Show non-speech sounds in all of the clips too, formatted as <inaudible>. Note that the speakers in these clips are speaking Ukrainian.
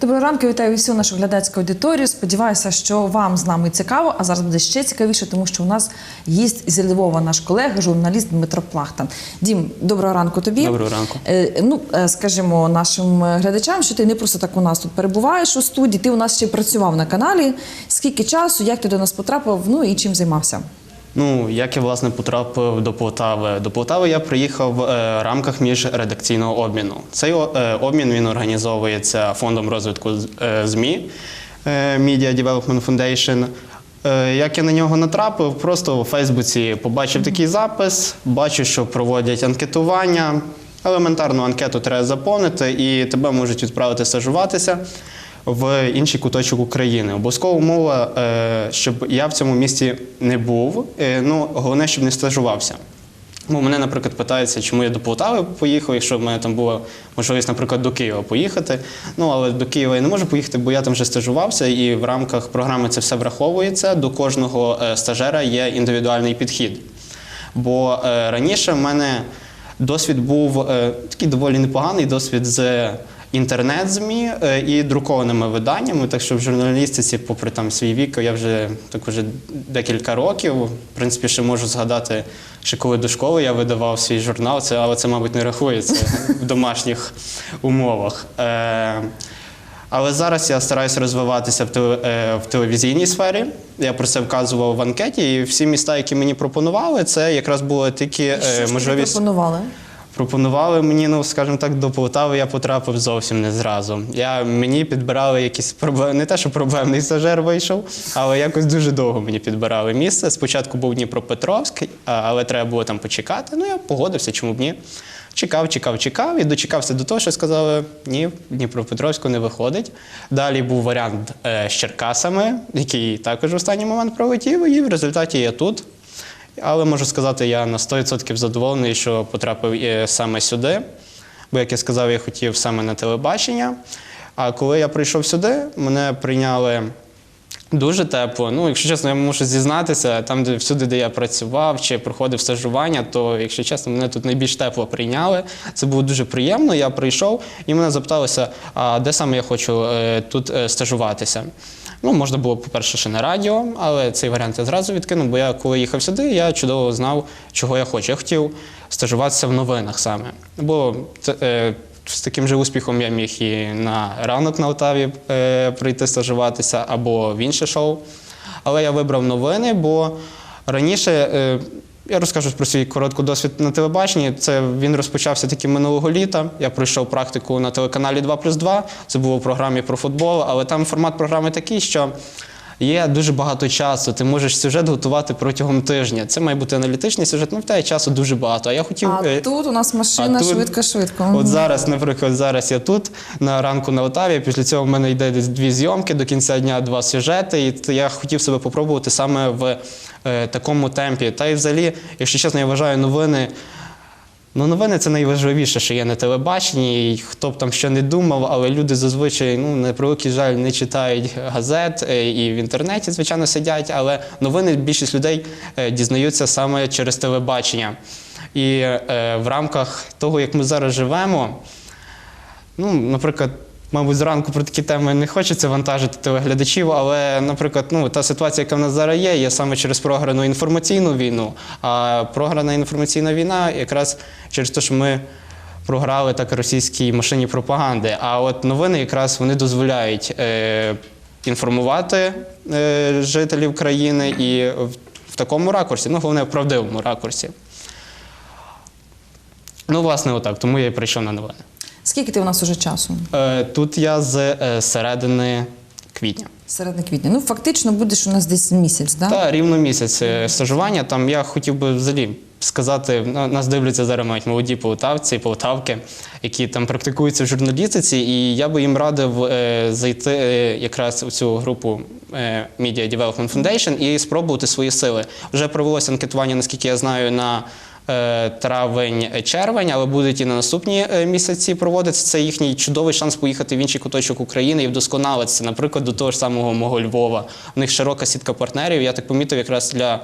Доброго ранку, вітаю всю нашу глядацьку аудиторію. Сподіваюся, що вам з нами цікаво, а зараз буде ще цікавіше, тому що у нас гість зі Львова, наш колега, журналіст Дмитро Плахтан. Дім, доброго ранку тобі. Доброго ранку. Е, ну, е, скажімо нашим е, глядачам, що ти не просто так у нас тут перебуваєш у студії, ти у нас ще працював на каналі. Скільки часу, як ти до нас потрапив, ну і чим займався? Ну, як я власне потрапив до Полтави? До Полтави я приїхав е, в рамках міжредакційного обміну. Цей е, обмін він організовується фондом розвитку е, ЗМІ Media Development Foundation. Як я на нього натрапив, просто у Фейсбуці побачив такий запис, бачу, що проводять анкетування. Елементарну анкету треба заповнити, і тебе можуть відправити стажуватися в інший куточок України. Обов'язкова умова, е, щоб я в цьому місті не був. е, Ну, головне, щоб не стажувався. Бо мене, наприклад, питаються, чому я до Полтави поїхав, якщо в мене там була можливість, наприклад, до Києва поїхати. Ну, але до Києва я не можу поїхати, бо я там вже стажувався, і в рамках програми це все враховується. До кожного е, стажера є індивідуальний підхід. Бо раніше в мене досвід був такий доволі непоганий досвід з інтернет-ЗМІ е, і друкованими виданнями. Так що в журналістиці, попри там свій вік, я вже так уже декілька років. В принципі, ще можу згадати, ще коли до школи я видавав свій журнал, це, але це, мабуть, не рахується в домашніх умовах. Е, але зараз я стараюся розвиватися в, е, в телевізійній сфері. Я про це вказував в анкеті, і всі міста, які мені пропонували, це якраз були тільки е, Що можливість. пропонували? Пропонували мені, ну скажімо так, до Полтави я потрапив зовсім не зразу. Я мені підбирали якісь проблеми, не те, що проблемний стажер вийшов, але якось дуже довго мені підбирали місце. Спочатку був Дніпропетровськ, але треба було там почекати. Ну я погодився, чому б ні. Чекав, чекав, чекав і дочекався до того, що сказали, ні, Дніпропетровську не виходить. Далі був варіант е, з Черкасами, який також в останній момент пролетів, і в результаті я тут. Але можу сказати, я на 100% задоволений, що потрапив е, саме сюди. Бо, як я сказав, я хотів саме на телебачення. А коли я прийшов сюди, мене прийняли дуже тепло. Ну, якщо чесно, я мушу зізнатися, там, де всюди, де я працював чи проходив стажування, то, якщо чесно, мене тут найбільш тепло прийняли. Це було дуже приємно. Я прийшов і мене запиталися, а де саме я хочу е, тут е, стажуватися. Ну, можна було, по-перше, ще на радіо, але цей варіант я зразу відкинув, бо я коли їхав сюди, я чудово знав, чого я хочу. Я хотів стажуватися в новинах саме. Бо е, з таким же успіхом я міг і на ранок на Алтаві е, прийти стажуватися або в інше шоу. Але я вибрав новини, бо раніше. Е, я розкажу про свій короткий досвід на телебаченні. Це він розпочався таки минулого літа. Я пройшов практику на телеканалі 2 плюс 2. Це було в програмі про футбол, але там формат програми такий, що є дуже багато часу. Ти можеш сюжет готувати протягом тижня. Це має бути аналітичний сюжет, ну в тебе часу дуже багато. А я хотів. А е, тут у нас машина швидко-швидко. От зараз, наприклад, зараз я тут на ранку на Отаві. Після цього в мене йде десь дві зйомки до кінця дня, два сюжети. І я хотів себе попробувати саме в е, такому темпі. Та й взагалі, якщо чесно, я вважаю новини. Ну, новини це найважливіше, що є на телебаченні. І хто б там що не думав, але люди зазвичай, ну, на превеликий жаль, не читають газет е, і в інтернеті, звичайно, сидять, але новини більшість людей е, дізнаються саме через телебачення. І е, в рамках того, як ми зараз живемо, ну, наприклад, мабуть, зранку про такі теми не хочеться вантажити телеглядачів, але, наприклад, ну, та ситуація, яка в нас зараз є, є саме через програну інформаційну війну. А програна інформаційна війна якраз через те, що ми програли так російській машині пропаганди. А от новини якраз вони дозволяють е, інформувати е, жителів країни і в, в такому ракурсі, ну, головне, в правдивому ракурсі. Ну, власне, отак, тому я і прийшов на новини. Скільки ти у нас уже часу? Е, Тут я з е, середини квітня. Середини квітня. Ну, фактично будеш у нас десь місяць, да? Та рівно місяць е, стажування. Там я хотів би взагалі сказати, на- нас дивляться зараз мають молоді полтавці і полтавки, які там практикуються в журналістиці, і я би їм радив е, зайти е, якраз у цю групу е, Media Development Foundation і спробувати свої сили. Вже провелося анкетування, наскільки я знаю, на травень-червень, але будуть і на наступні е, місяці проводитися. Це їхній чудовий шанс поїхати в інший куточок України і вдосконалитися, наприклад, до того ж самого мого Львова. У них широка сітка партнерів. Я так помітив, якраз для е,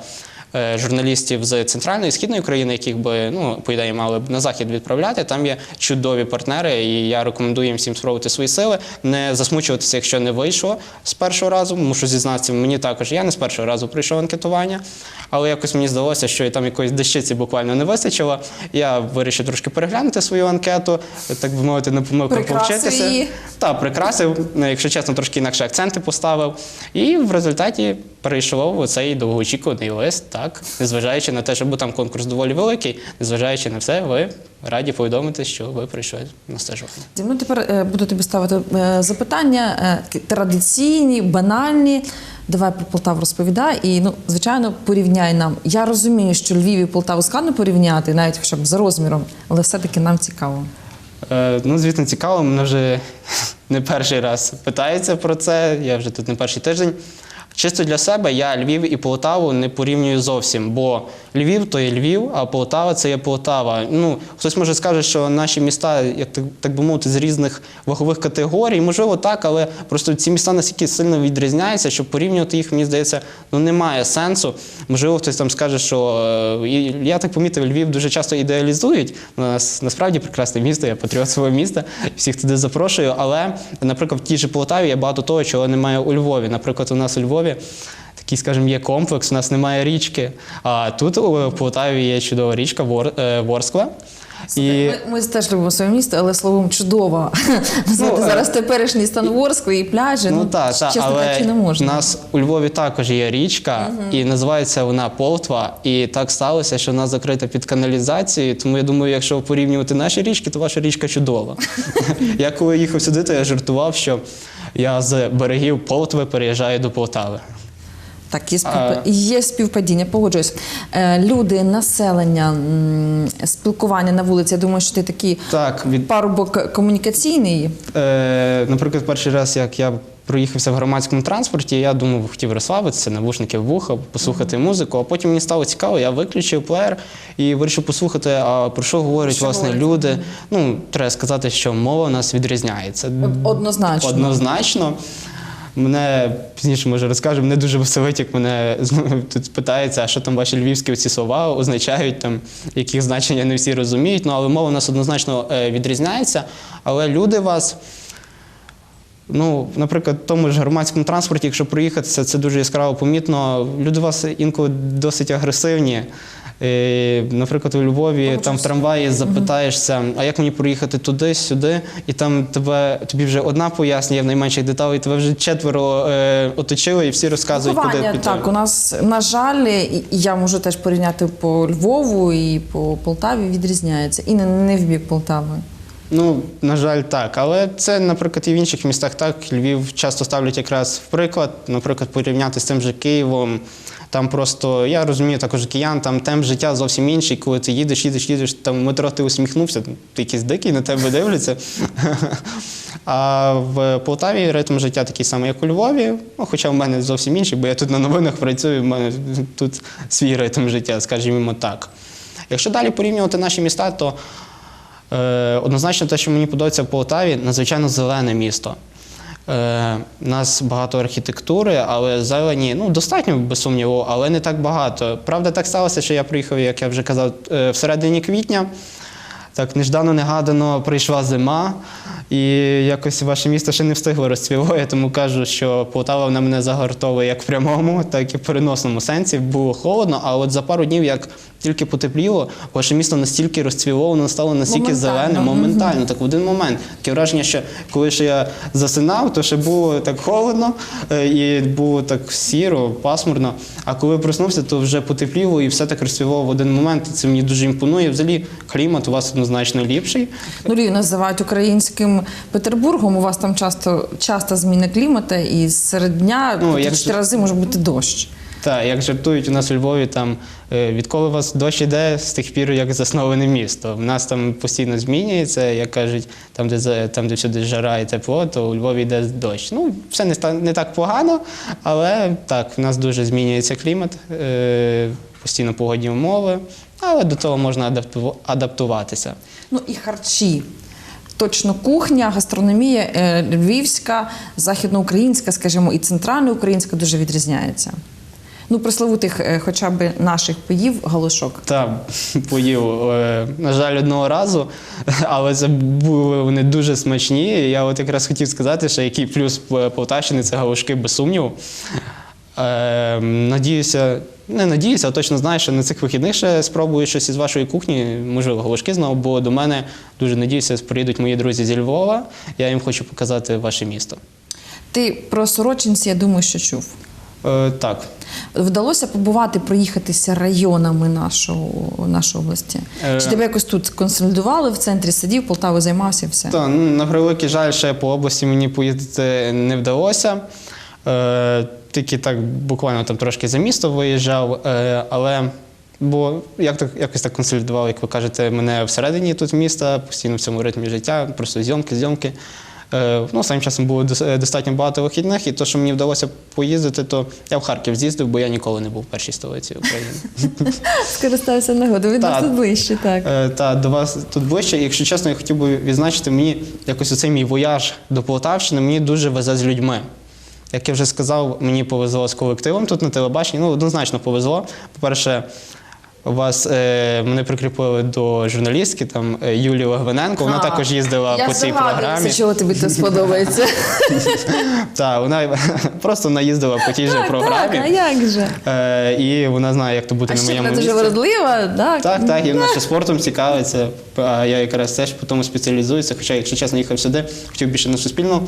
журналістів з центральної і східної України, яких би ну по ідеї мали б на захід відправляти. Там є чудові партнери, і я рекомендую їм всім спробувати свої сили, не засмучуватися, якщо не вийшло з першого разу. Мушу зізнатися, мені також я не з першого разу прийшов анкетування, але якось мені здалося, що і там якоїсь дещиці буквально не вистачило. Я вирішив трошки переглянути свою анкету, так би мовити, на помилку повчитися. її. Так, прикрасив, ну, якщо чесно, трошки інакше акценти поставив. І в результаті перейшов у цей довгоочікуваний лист, так, незважаючи на те, що був там конкурс доволі великий, незважаючи на все, ви раді повідомити, що ви прийшли на стажування. Ну, тепер е, буду тобі ставити е, запитання е, традиційні, банальні. Давай про Полтаву розповідай. І, ну, звичайно, порівняй нам. Я розумію, що Львів і Полтаву складно порівняти, навіть хоча б за розміром, але все-таки нам цікаво. Е, ну, звісно, цікаво, мене вже <laughs> не перший раз питається про це, я вже тут не перший тиждень. Чисто для себе я Львів і Полтаву не порівнюю зовсім, бо Львів то є Львів, а Полтава це є Полтава. Ну, хтось може скаже, що наші міста, як так, би мовити, з різних вагових категорій. Можливо, так, але просто ці міста настільки сильно відрізняються, що порівнювати їх, мені здається, ну немає сенсу. Можливо, хтось там скаже, що е, я так помітив, Львів дуже часто ідеалізують. У нас насправді прекрасне місто, я патріот свого міста, всіх туди запрошую. Але, наприклад, в тій же Полтаві є багато того, чого немає у Львові. Наприклад, у нас у Львові. Такий, скажімо, є комплекс, у нас немає річки. А тут у Полтаві є чудова річка Вор, е, Ворскла. І... Ми, ми теж любимо своє місто, але словом чудово. <laughs> Ну, е, зараз теперішній стан Ворскли і пляжі. Ну, так, так, чесно але кажучи, не можна. у нас у Львові також є річка, і називається вона Полтва. І так сталося, що вона закрита під каналізацією. Тому я думаю, якщо порівнювати наші річки, то ваша річка чудова. <laughs> я коли їхав сюди, то я жартував, що я з берегів Полтви переїжджаю до Полтави. Так, є, співпа... є співпадіння, погоджуюсь. Е, люди, населення, спілкування на вулиці. Я думаю, що ти такий Так, від парубок комунікаційний. Е, наприклад, перший раз, як я проїхався в громадському транспорті, я думав, хотів розслабитися, навушники в вуха, послухати музику, а потім мені стало цікаво, я виключив плеєр і вирішив послухати, а про що говорять Що власне говорять? люди. Ну, треба сказати, що мова у нас відрізняється. Однозначно. Однозначно. Мене пізніше може розкажу, мене дуже веселить, як мене тут питається, а що там ваші львівські оці слова означають, там, яких значення не всі розуміють. Ну, але мова у нас однозначно е, відрізняється. Але люди вас. Ну, наприклад, в тому ж громадському транспорті, якщо проїхатися, це дуже яскраво помітно. Люди у вас інколи досить агресивні. Е, Наприклад, у Львові там в трамваї запитаєшся, а як мені проїхати туди, сюди, і там тебе тобі вже одна пояснює в найменших деталей, тебе вже четверо е, оточили і всі розказують, куди піти. так, у нас, на жаль, я можу теж порівняти по Львову і по Полтаві відрізняється. І не, не в бік Полтави. Ну, на жаль, так. Але це, наприклад, і в інших містах так. Львів часто ставлять якраз в приклад, наприклад, порівняти з тим же Києвом. Там просто, я розумію також киян, там темп життя зовсім інший, коли ти їдеш, їдеш, їдеш, там в метро ти усміхнувся, ти якийсь дикий, на тебе дивляться. <laughs> А в Полтаві ритм життя такий самий, як у Львові. Ну, хоча в мене зовсім інший, бо я тут на новинах працюю, в мене тут свій ритм життя, скажімо так. Якщо далі порівнювати наші міста, то однозначно, те, що мені подобається в Полтаві, надзвичайно зелене місто. Е, у нас багато архітектури, але зелені ну, достатньо, без сумніву, але не так багато. Правда, так сталося, що я приїхав, як я вже казав, всередині квітня. Так, неждано-негадано прийшла зима, і якось ваше місто ще не встигло розцвіло. Я тому кажу, що Полтава на мене загортовує як в прямому, так і в переносному сенсі. Було холодно, а от за пару днів, як тільки потепліло, ваше місто настільки розцвіло, воно стало настільки зелене, моментально, так в один момент. Таке враження, що коли ще я засинав, то ще було так холодно е, і було так сіро, пасмурно. А коли проснувся, то вже потепліло і все так розцвіло в один момент. Це мені дуже імпонує. Взагалі, клімат у вас однозначно ліпший. Ну, Львів називають українським Петербургом. У вас там часто, часто зміна клімату, і серед дня Ну, як чотири рази може бути дощ. Так, як жартують у нас у Львові, там е, відколи у вас дощ іде, з тих пір, як засноване місто. В нас там постійно змінюється, як кажуть, там, де там, де всюди жара і тепло, то у Львові йде дощ. Ну, все не, не так погано, але так, в нас дуже змінюється клімат, е, постійно погодні умови, але до того можна адаптуватися. Ну і харчі. Точно кухня, гастрономія е, львівська, західноукраїнська, скажімо, і центральноукраїнська дуже відрізняється. Ну, пресловутих е, хоча б наших поїв галушок. Та поїв, е, на жаль, одного разу, але це були вони дуже смачні. Я от якраз хотів сказати, що який плюс Полтавщини це галушки без сумніву. Е, надіюся, не надіюся, а точно знаю, що на цих вихідних ще спробую щось із вашої кухні, можливо, галушки знову, бо до мене дуже надіюся, приїдуть мої друзі зі Львова. Я їм хочу показати ваше місто. Ти про сорочинці, я думаю, що чув. Е, так. Вдалося побувати, проїхатися районами нашого, нашої області? Е. Чи тебе якось тут консолідували в центрі, сидів, Полтавою займався і все? Та, ну, на превеликий жаль, ще по області мені поїздити не вдалося. Е, тільки так буквально там трошки за місто виїжджав, е, але бо як так, якось так консолідував, як ви кажете, мене всередині тут міста, постійно в цьому ритмі життя, просто зйомки, зйомки. Е, ну, самим часом було е, достатньо багато вихідних, і то, що мені вдалося поїздити, то я в Харків з'їздив, бо я ніколи не був в першій столиці України. <laughs> Скористався нагодою. Від тут ближче, так. Е, Та до вас тут ближче. Якщо чесно, я хотів би відзначити мені якось оцей мій вояж до Полтавщини, мені дуже везе з людьми. Як я вже сказав, мені повезло з колективом тут на телебаченні. Ну, однозначно повезло. По-перше, вас е, мене прикріпили до журналістки, там е, Юлії Логвиненко. Вона А, також їздила Я по цій здогадуюся, програмі. чого тобі це <laughs> сподобається. Так, вона <laughs> просто наїздила по тій же Так, програмі. а як же? Е, і вона знає, як то бути А на ще моєму вона дуже місці. вродлива, так? Так, так, і вона ще <laughs> спортом цікавиться. А я якраз теж по тому спеціалізуюся. Хоча, якщо чесно, їхав сюди, хотів більше на суспільну,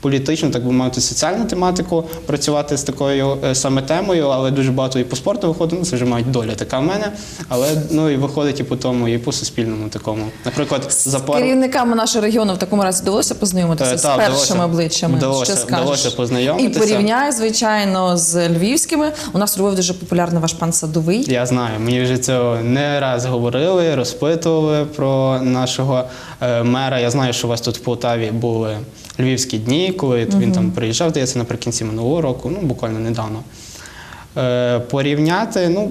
політичну, так би мовити, соціальну тематику працювати з такою е, саме темою, але дуже багато і по спорту виходить. Ну, це вже мають доля така в мене. Але ну і виходить і по тому, і по суспільному такому. Наприклад, за З пару. керівниками нашого регіону в такому разі вдалося познайомитися Е, з так, першими обличчями. Вдалося- Що вдалося познайомитися. І порівняй, звичайно, з львівськими. У нас у Львові дуже популярний ваш пан Садовий. Я знаю, мені вже цього не раз говорили, розпитували про нашого е, мера. Я знаю, що у вас тут в Полтаві були львівські дні, коли він там приїжджав, здається, наприкінці минулого року, ну буквально недавно. Е, порівняти, ну.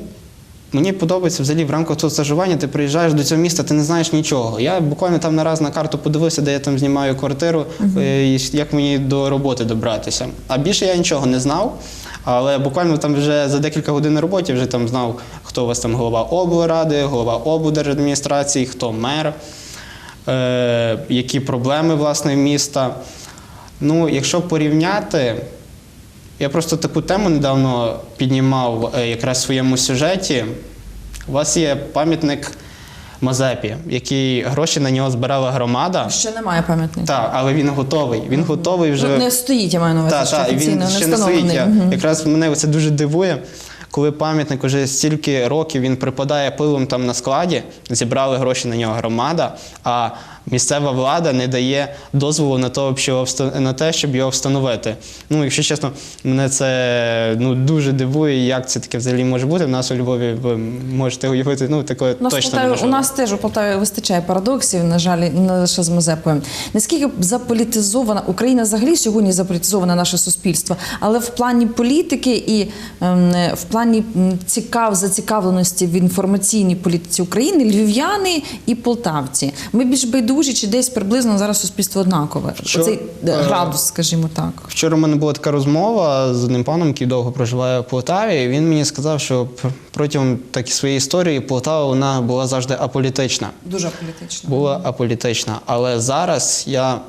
Мені подобається взагалі в рамках того стажування, ти приїжджаєш до цього міста, ти не знаєш нічого. Я буквально там на раз на карту подивився, де я там знімаю квартиру, е, і як мені до роботи добратися. А більше я нічого не знав. Але буквально там вже за декілька годин на роботі вже там знав, хто у вас там голова облради, голова облдержадміністрації, хто мер, е, які проблеми власне міста. Ну, якщо порівняти, я просто таку тему недавно піднімав е, якраз в своєму сюжеті. У вас є пам'ятник Мазепі, який гроші на нього збирала громада. Ще немає пам'ятника. Так, але він готовий. Він готовий вже. Ну, не стоїть, я маю на увазі, Так, так, він ще не стоїть. Я, Якраз мене це дуже дивує, коли пам'ятник уже стільки років він припадає пилом там на складі, зібрали гроші на нього громада, а місцева влада не дає дозволу на, то, щоб на те, щоб його встановити. Ну, якщо чесно, мене це ну, дуже дивує, як це таке взагалі може бути. В нас у Львові ви можете уявити, ну в точно Полтаві, у нас теж у Полтаві вистачає парадоксів, на жаль, не лише з Мазепою. Наскільки заполітизована Україна взагалі сьогодні заполітизоване наше суспільство, але в плані політики і ем, в плані цікав зацікавленості в інформаційній політиці України львів'яни і полтавці. Ми більш байдужі чи десь приблизно зараз суспільство однакове. Що, Оцей е, е, градус, скажімо так. Вчора в мене була така розмова з одним паном, який довго проживає в Полтаві. І він мені сказав, що протягом так, своєї історії Полтава вона була завжди аполітична. Дуже політично. Була аполітична. Але зараз я.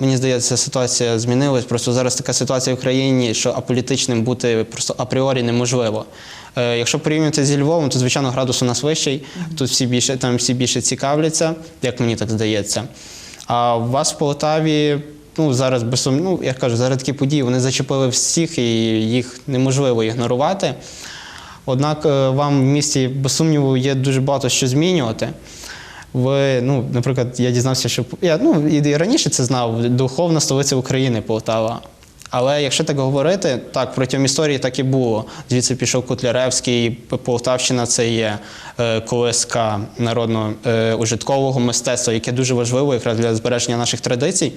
Мені здається, ситуація змінилась. Просто зараз така ситуація в країні, що аполітичним бути просто апріорі неможливо. Е, якщо порівнювати зі Львовом, то звичайно градус у нас вищий. Тут всі більше там всі більше цікавляться, як мені так здається. А у вас в Полтаві, ну зараз без сум... ну, я кажу, зараз такі події вони зачепили всіх, і їх неможливо ігнорувати. Однак е, вам в місті, без сумніву, є дуже багато що змінювати. Ви, ну, наприклад, я дізнався, що я ну, і раніше це знав, духовна столиця України Полтава. Але якщо так говорити, так протягом історії так і було. Звідси пішов Котляревський, Полтавщина це є е, колиска народного е, мистецтва, яке дуже важливо якраз для збереження наших традицій.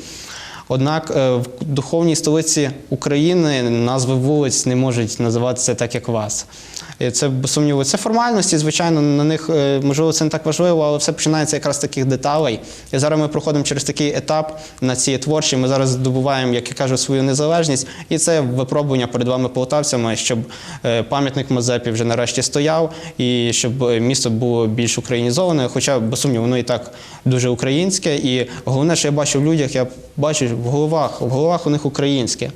Однак е, в духовній столиці України назви вулиць не можуть називатися так, як вас. І це без сумніву, це формальності. Звичайно, на них е, можливо це не так важливо, але все починається якраз з таких деталей. І зараз ми проходимо через такий етап на ці творчі. Ми зараз здобуваємо, як я кажу, свою незалежність, і це випробування перед вами полтавцями, щоб е, пам'ятник Мазепі вже нарешті стояв, і щоб е, місто було більш українізоване. Хоча без сумніву, воно і так дуже українське. І головне, що я бачу в людях, я бачу в головах, в головах у них українське.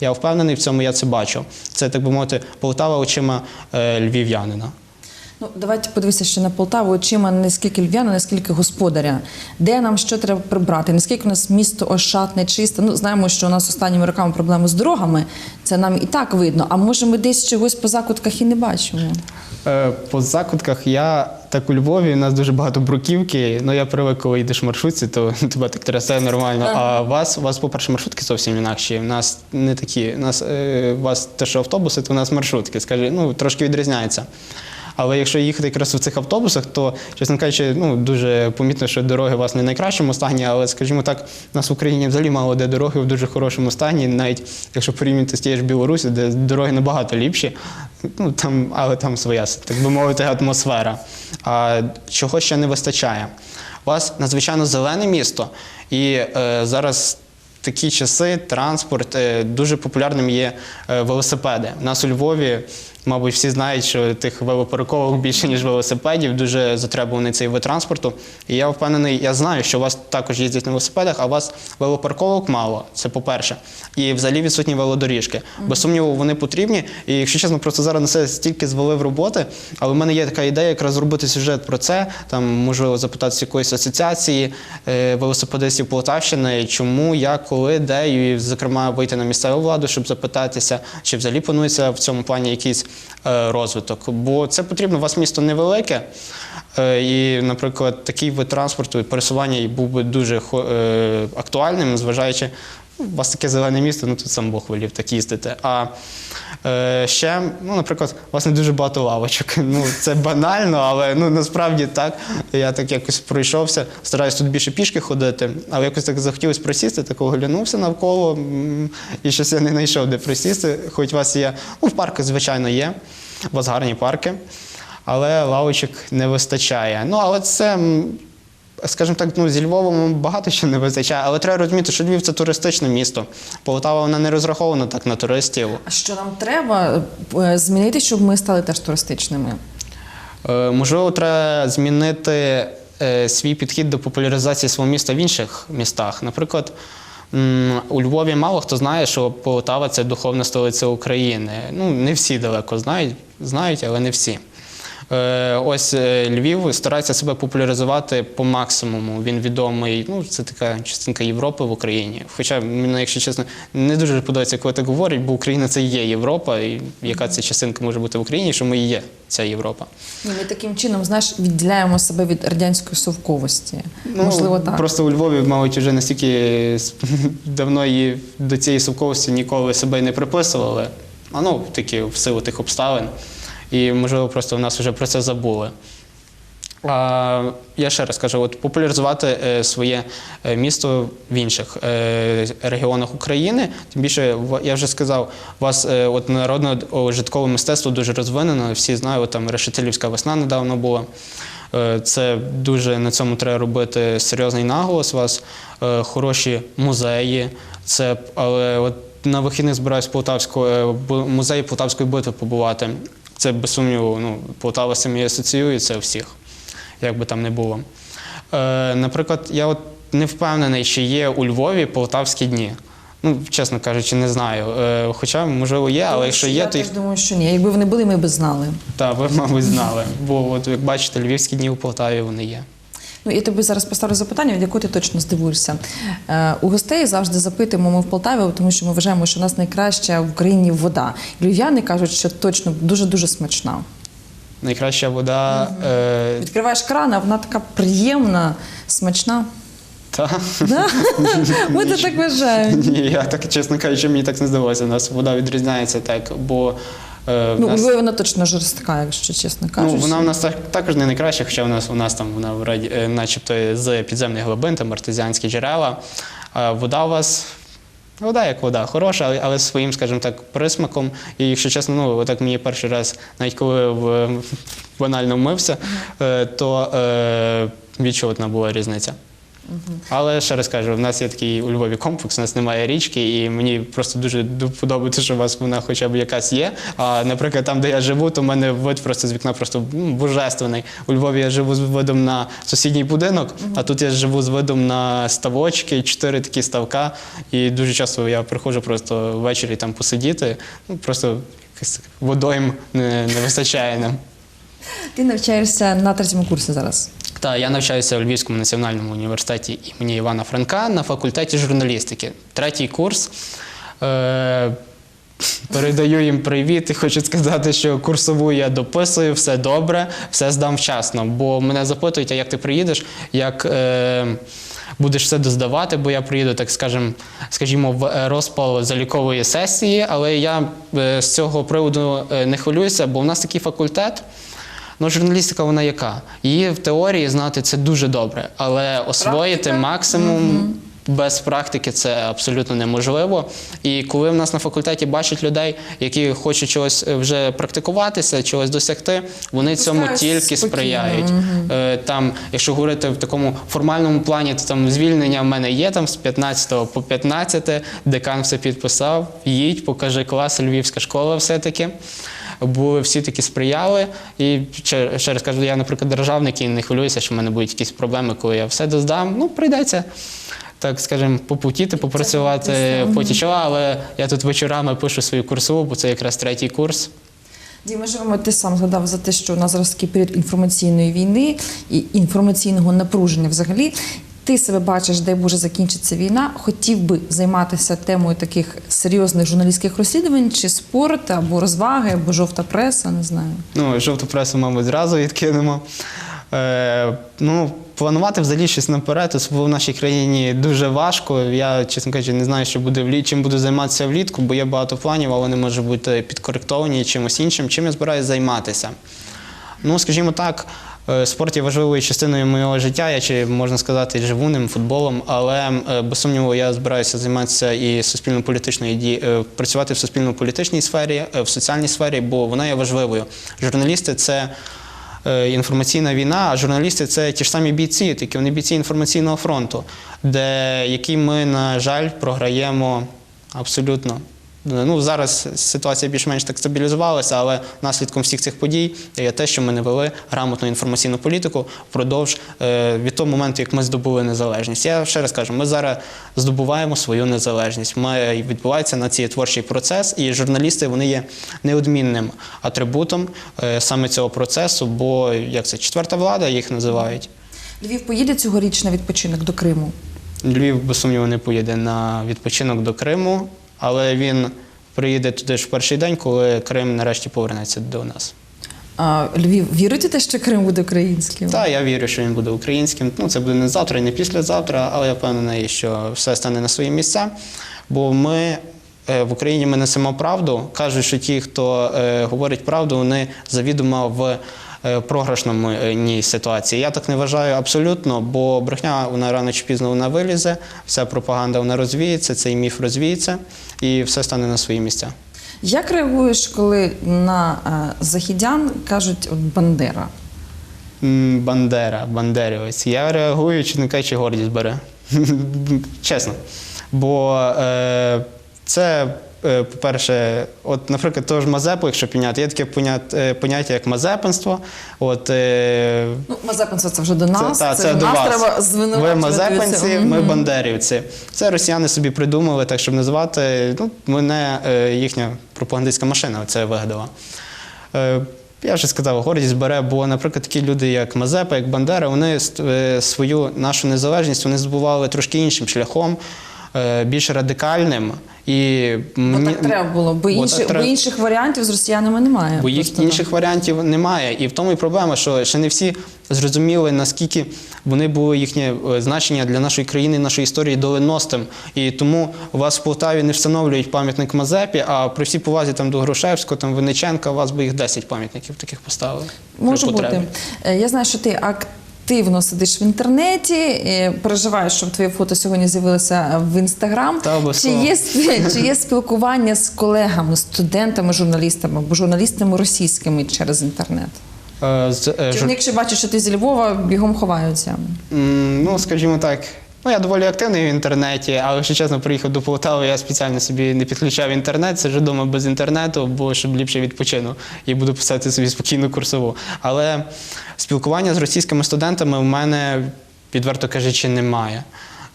Я впевнений в цьому, я це бачу. Це так би мовити, Полтава очима е, львів'янина. Ну, давайте подивися ще на Полтаву очима не скільки львів'яна, не скільки господаря. Де нам що треба прибрати? Наскільки у нас місто ошатне, чисте? Ну, знаємо, що у нас останніми роками проблеми з дорогами. Це нам і так видно. А може ми десь чогось по закутках і не бачимо? Е, По закутках я так у Львові, у нас дуже багато бруківки. Ну я привик, коли йдеш в маршрутці, то <laughs> тебе так трясе нормально. А у вас, у вас, по-перше, маршрутки зовсім інакші. У нас не такі. У нас е, у вас те, що автобуси, то у нас маршрутки, скажи, ну трошки відрізняється. Але якщо їхати якраз в цих автобусах, то, чесно кажучи, ну дуже помітно, що дороги у вас не в найкращому стані, але, скажімо так, у нас в Україні взагалі мало де дороги в дуже хорошому стані, навіть якщо порівняти з тією ж Білорусі, де дороги набагато ліпші, ну там, але там своя, так би мовити, атмосфера. А чого ще не вистачає? У вас надзвичайно зелене місто, і е, зараз такі часи, транспорт, е, дуже популярним є е, велосипеди. У нас у Львові, мабуть, всі знають, що тих велопарковок більше, ніж велосипедів, дуже затребуваний цей вид транспорту. І я впевнений, я знаю, що у вас також їздять на велосипедах, а у вас велопарковок мало, це по-перше. І взагалі відсутні велодоріжки. Без сумніву, вони потрібні. І якщо чесно, просто зараз на це стільки звалив роботи, але в мене є така ідея, якраз зробити сюжет про це. Там можливо запитатися якоїсь асоціації е, велосипедистів Полтавщини, чому, як, коли, де, і, зокрема, вийти на місцеву владу, щоб запитатися, чи взагалі планується в цьому плані якийсь е, розвиток. Бо це потрібно, у вас місто невелике. Е, І, наприклад, такий вид транспорту і пересування був би дуже е, актуальним, зважаючи, у вас таке зелене місто, ну тут сам Бог волів так їздити. А е, ще, ну, наприклад, у вас не дуже багато лавочок. <laughs> Ну, це банально, але ну, насправді так. Я так якось пройшовся, стараюсь тут більше пішки ходити, але якось так захотілося присісти, так оглянувся навколо, і щось я не знайшов, де присісти. Хоч у вас є, ну, в парку, звичайно, є. У вас гарні парки але лавочок не вистачає. Ну, але це, скажімо так, ну, зі Львовом багато що не вистачає, але треба розуміти, що Львів це туристичне місто. Полтава вона не розрахована так на туристів. А що нам треба е, змінити, щоб ми стали теж туристичними? Е, Можливо, треба змінити е, свій підхід до популяризації свого міста в інших містах. Наприклад, у Львові мало хто знає, що Полтава це духовна столиця України. Ну, не всі далеко знають, знають, але не всі. Е, Ось е, Львів старається себе популяризувати по максимуму. Він відомий. Ну, це така частинка Європи в Україні. Хоча мені, якщо чесно, не дуже подобається, коли так говорять, бо Україна це є Європа, і яка ця частинка може бути в Україні, що ми і є ця Європа. Ні, Ми таким чином, знаєш, відділяємо себе від радянської совковості. Можливо, так. Ну, Просто у Львові, мабуть, вже настільки <laughs> давно її до цієї совковості ніколи себе не приписували. А ну, такі в силу тих обставин. І, можливо, просто в нас вже про це забули. А, я ще раз кажу, от популяризувати е, своє е, місто в інших е, регіонах України. Тим більше, я вже сказав, у вас от народне житкове мистецтво дуже розвинено. Всі знають, там Решетилівська весна недавно була. Це дуже на цьому треба робити серйозний наголос. У вас хороші музеї. Це але от на вихідних збираюсь е, музеї Полтавської битви побувати. Це без сумніву, ну Полтава з цим асоціюється у всіх, як би там не було. Е, наприклад, я от не впевнений, чи є у Львові полтавські дні. Ну, чесно кажучи, не знаю. Е, хоча, можливо, є, але якщо є, я то їх теж думаю, що ні. Якби вони були, ми б знали. Так, ви, мабуть, знали. Бо, от, як бачите, львівські дні у Полтаві вони є. Ну, я тобі зараз поставлю запитання, від якого ти точно здивуєшся. Е, у гостей завжди запитуємо ми в Полтаві, тому що ми вважаємо, що у нас найкраща в Україні вода. Львів'яни кажуть, що точно дуже-дуже смачна. Найкраща вода. Е, Відкриваєш кран, а вона така приємна, смачна. та. Да? Ми то так вважаємо. Ні, я так, чесно кажучи, мені так не здалося. У нас вода відрізняється так, бо. Е, Ну, нас- Львові вона точно жорстка, якщо чесно кажучи. Ну, вона в нас так, також не найкраща, хоча в нас у нас там вона вроді, е, начебто з підземних глибин, там артезіанські джерела. Вода у вас Вода як вода, хороша, але, але своїм, скажімо так, присмаком. І якщо чесно, ну отак мені перший раз, навіть коли в, банально вмився, е, то е, відчутна була різниця. Але ще раз кажу, в нас є такий у Львові комплекс, у нас немає річки, і мені просто дуже ду- подобається, що у вас вона хоча б якась є. А наприклад, там, де я живу, то в мене вид просто з вікна просто ну, божественний. У Львові я живу з видом на сусідній будинок, а тут я живу з видом на ставочки, чотири такі ставка. І дуже часто я приходжу просто ввечері там посидіти. Ну просто водойм не, не вистачає нам. Ти навчаєшся на третьому курсі зараз. Та я навчаюся у Львівському національному університеті імені Івана Франка на факультеті журналістики. Третій курс. Е- передаю їм привіт і хочу сказати, що курсову я дописую, все добре, все здам вчасно. Бо мене запитують, а як ти приїдеш, як. Е- Будеш все доздавати, бо я приїду, так скажем, скажімо, в розпал залікової сесії, але я е, з цього приводу е, не хвилююся, бо в нас такий факультет, Ну, журналістика вона яка? Її в теорії знати це дуже добре, але освоїти максимум без практики це абсолютно неможливо. І коли в нас на факультеті бачать людей, які хочуть чогось е, вже практикуватися, чогось досягти, вони цьому тільки спокійно, сприяють. Е, Там, якщо говорити в такому формальному плані, то там звільнення в мене є там з 15 по 15, декан все підписав, їдь, покажи клас, львівська школа все-таки. Були всі такі сприяли. І ще, раз кажу, я, наприклад, державник і не хвилююся, що в мене будуть якісь проблеми, коли я все доздам. Ну, прийдеться. Так скажімо, попутіти, попрацювати поті чола, але я тут вечорами пишу свою курсову, бо це якраз третій курс. Діма, живемо, ти сам згадав за те, що у нас зараз такий період інформаційної війни і інформаційного напруження взагалі. Ти себе бачиш, дай Боже, закінчиться війна. Хотів би займатися темою таких серйозних журналістських розслідувань, чи спорт, або розваги, або жовта преса, не знаю. Ну, жовту пресу, мабуть, зразу відкинемо. Е, ну, планувати взагалі щось наперед, особливо в нашій країні дуже важко. Я, чесно кажучи, не знаю, що буде влі... чим буду займатися влітку, бо є багато планів, але вони можуть бути підкоректовані чимось іншим. Чим я збираюся займатися? Ну, скажімо так, спорт є важливою частиною моєго життя. Я чи можна сказати, живу ним футболом, але е, без сумніву я збираюся займатися і суспільно-політичною ді... е, працювати в суспільно-політичній сфері, е, в соціальній сфері, бо вона є важливою. Журналісти це. е, Інформаційна війна, а журналісти це ті ж самі бійці, тільки вони бійці інформаційного фронту, де який ми, на жаль, програємо абсолютно. Ну, зараз ситуація більш-менш так стабілізувалася, але наслідком всіх цих подій є те, що ми не вели грамотну інформаційну політику впродовж е, від того моменту, як ми здобули незалежність. Я ще раз кажу, ми зараз здобуваємо свою незалежність. Ми відбувається на цей творчий процес, і журналісти вони є неодмінним атрибутом е, саме цього процесу, бо як це четверта влада їх називають. Львів поїде цьогоріч на відпочинок до Криму. Львів, без сумніву, не поїде на відпочинок до Криму, але він приїде туди ж в перший день, коли Крим нарешті повернеться до нас. А, Львів, вірите те, що Крим буде українським? Та я вірю, що він буде українським. Ну це буде не завтра, і не післязавтра, але я впевнений, що все стане на свої місця. Бо ми е, в Україні ми несемо правду. Кажуть, що ті, хто е, говорить правду, вони завідомо в програшній ситуації. Я так не вважаю абсолютно, бо брехня вона рано чи пізно вона вилізе, вся пропаганда вона розвіється, цей міф розвіється і все стане на свої місця. Як реагуєш, коли на е, західян кажуть Бандера? Бандера, бандерівець. Я реагую, чи не кажучи, гордість бере. <laughs> Чесно. Бо е, це, е, по-перше, от, наприклад, того ж Мазепу, якщо підняти, є таке е, поняття, як мазепинство. От, е, Ну, Мазепинство це вже до нас. та, це, до нас вас. треба Ви звинувачувати. мазепинці, Мгм. ми бандерівці. Це росіяни собі придумали, так щоб називати. Ну, мене е, їхня пропагандистська машина це вигадала. Е, я вже сказав, гордість бере, бо, наприклад, такі люди, як Мазепа, як Бандера, вони е, свою нашу незалежність вони здобували трошки іншим шляхом, е, більш радикальним. І мені- так треба було, бо, інші, так бо інших варіантів з росіянами немає. Бо їх Просто, інших варіантів немає. І в тому і проблема, що ще не всі зрозуміли, наскільки вони були їхнє е, значення для нашої країни, нашої історії доленостим. І тому у вас в Полтаві не встановлюють пам'ятник Мазепі, а при всій повазі там до Грушевського, там Винниченка, у вас би їх 10 пам'ятників таких поставили. Може бути. Е, Я знаю, що ти активно сидиш в інтернеті, переживаєш, щоб твоє фото сьогодні з'явилося в інстаграм. Чи є, чи є спілкування з колегами, студентами, журналістами або журналістами російськими через інтернет? Е, з- е, Чи вони, якщо бачать, що ти зі Львова, бігом ховаються? Ну, скажімо так, ну я доволі активний в інтернеті, але якщо чесно, приїхав до Полтави, я спеціально собі не підключав інтернет, сиджу вдома без інтернету, бо щоб ліпше відпочину і буду писати собі спокійну курсову. Але спілкування з російськими студентами в мене, відверто кажучи, немає.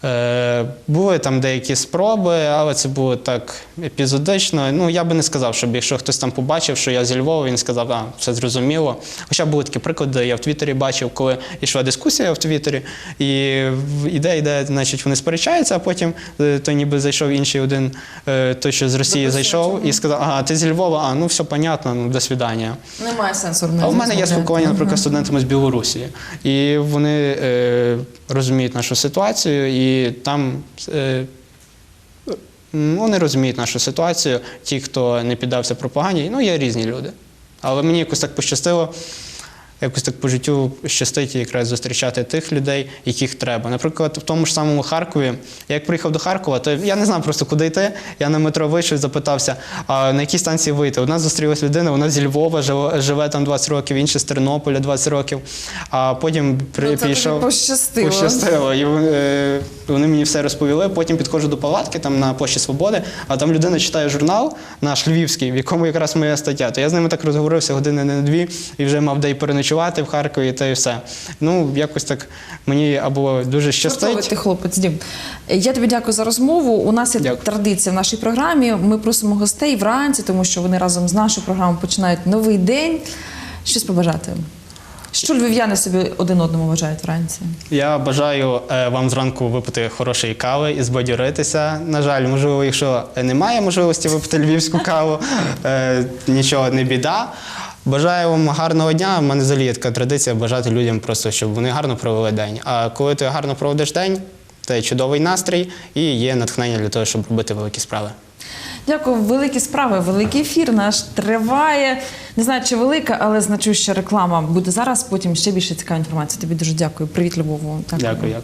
Е, були там деякі спроби, але це було так епізодично. Ну, я би не сказав, щоб якщо хтось там побачив, що я зі Львова, він сказав, а, все зрозуміло. Хоча були такі приклади, я в Твіттері бачив, коли йшла дискусія в Твіттері, і іде, іде, значить, вони сперечаються, а потім е, той ніби зайшов інший один, е, той, що з Росії зайшов, і сказав, ага, ти зі Львова, а ну все понятно, ну до свидання. Немає сенсу. А в мене є спілкування, наприклад, студентами з Білорусі, і вони е, розуміють нашу ситуацію, і там е, вони розуміють нашу ситуацію. Ті, хто не піддався пропаганді, ну є різні люди. Але мені якось так пощастило. Якось так по життю щастить якраз зустрічати тих людей, яких треба. Наприклад, в тому ж самому Харкові, я як приїхав до Харкова, то я не знав просто куди йти. Я на метро вийшов і запитався, а на якій станції вийти. У нас зустрілась людина, вона зі Львова живе, живе там 20 років, інша з Тернополя 20 років. А потім при, Ну, це тобі пішов. пощастило. Пощастило. І е, вони мені все розповіли. Потім підходжу до палатки там на площі Свободи, а там людина читає журнал наш львівський, в якому якраз моя стаття. То я з ними так розговорився години не на дві і вже мав де й переночувати в Харкові, та і все. Ну, якось так мені або дуже Чортовий щастить. ти хлопець, Дім. Я тобі дякую за розмову. У нас є Дякую. традиція в нашій програмі. Ми просимо гостей вранці, тому що вони разом з нашою програмою починають новий день. Щось побажати. Що львів'яни собі один одному вважають вранці? Я бажаю е, вам зранку випити хорошої кави і збадьоритися. На жаль, можливо, якщо немає можливості випити львівську каву, е, нічого не біда. Бажаю вам гарного дня. У мене взагалі є така традиція бажати людям просто, щоб вони гарно провели день. А коли ти гарно проводиш день, це чудовий настрій і є натхнення для того, щоб робити великі справи. Дякую, великі справи, великий ефір наш триває. Не знаю, чи велика, але значуща реклама буде зараз. Потім ще більше цікава інформація. Тобі дуже дякую. Привіт, Львову. Дякую, дякую.